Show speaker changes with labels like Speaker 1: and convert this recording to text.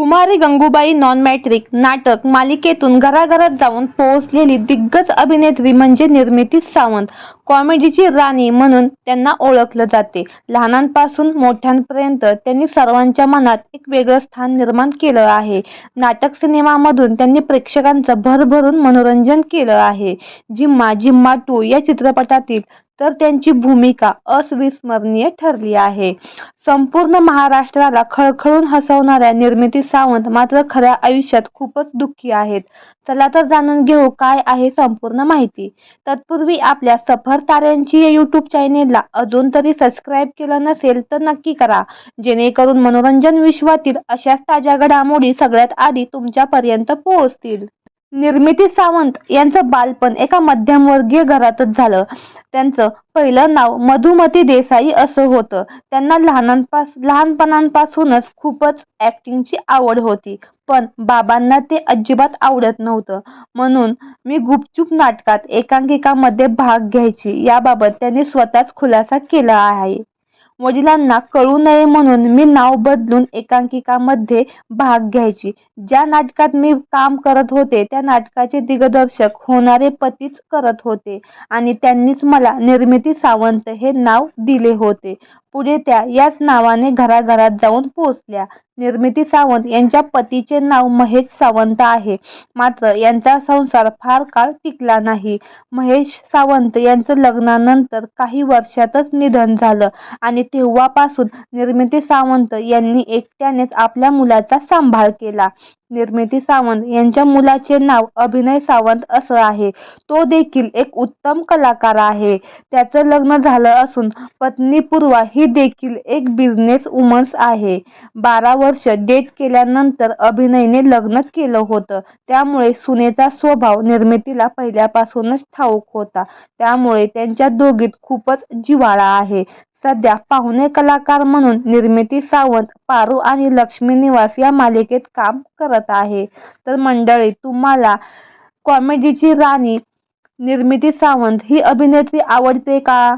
Speaker 1: कुमारी Gangubai non matric नाटक मालिकेतून घराघरात जाऊन पोहोचलेली दिग्गज अभिनेत्री म्हणजे निर्मिती सावंत. कॉमेडीची राणी म्हणून त्यांना ओळखलं जाते. लहानांपासून मोठ्यांपर्यंत त्यांनी सर्वांच्या मनात एक वेगळं स्थान निर्माण केलं आहे. नाटक सिनेमामधून त्यांनी प्रेक्षकांचं भरभरून मनोरंजन केलं आहे. जिम्मा जिम्मा टू या चित्रपटातील तर त्यांची भूमिका अस्विस्मरणीय ठरली आहे. संपूर्ण महाराष्ट्राला खळखळून हसवणाऱ्या निर्मिती सावंत मात्र खऱ्या आयुष्यात खूपच दुःखी आहेत. चला तर जाणून घेऊ काय आहे संपूर्ण माहिती. तत्पूर्वी आपल्या सफर ताऱ्यांची या यूट्यूब चॅनेलला अजून तरी सबस्क्राईब केलं नसेल तर नक्की करा. जेणेकरून मनोरंजन विश्वातील अशाच ताज्या घडामोडी सगळ्यात आधी तुमच्यापर्यंत पोहोचतील. निर्मिती सावंत यांचं बालपण एका मध्यमवर्गीय घरातच झालं. त्यांचं पहिलं नाव मधुमती देसाई असं होतं. त्यांना लहानांपास लहानपणापासूनच खूपच ॲक्टिंगची आवड होती. पण बाबांना ते अजिबात आवडत नव्हतं. म्हणून मी गुपचूप नाटकात एकांकिकामध्ये भाग घ्यायची. याबाबत त्यांनी स्वतःच खुलासा केला आहे. वडिलांना कळू नये म्हणून मी नाव बदलून एकांकिकामध्ये भाग घ्यायची. ज्या नाटकात मी काम करत होते त्या नाटकाचे दिग्दर्शक होणारे पतीच करत होते आणि त्यांनीच मला निर्मिती सावंत हे नाव दिले होते. पुढे त्या याच नावाने घराघरात जाऊन पोहोचल्या. निर्मिती सावंत यांच्या पतीचे नाव महेश सावंत आहे. मात्र यांचा संसार फार काळ टिकला नाही. महेश सावंत यांचं लग्नानंतर काही वर्षातच निधन झालं आणि तेव्हापासून निर्मिती सावंत यांनी एकट्यानेच आपल्या मुलाचा सांभाळ केला. निर्मिती सावंत यांच्या मुलाचे नाव अभिनय सावंत असं आहे. तो देखील एक उत्तम कलाकार आहे. त्याचं लग्न झालं असून पत्नी पूर्वा ही देखील एक बिझनेस वुमन्स आहे. बारा वर्ष डेट केल्यानंतर अभिनयने लग्न केलं होतं. त्यामुळे सुनेचा स्वभाव निर्मितीला पहिल्यापासूनच ठाऊक होता. त्यामुळे त्यांच्या दोघीत खूपच जिव्हाळा आहे. सध्या पाहुणे कलाकार म्हणून निर्मिती सावंत पारू आणि लक्ष्मी निवास या मालिकेत काम करत आहे. तर मंडळी तुम्हाला कॉमेडीची राणी निर्मिती सावंत ही अभिनेत्री आवडते का?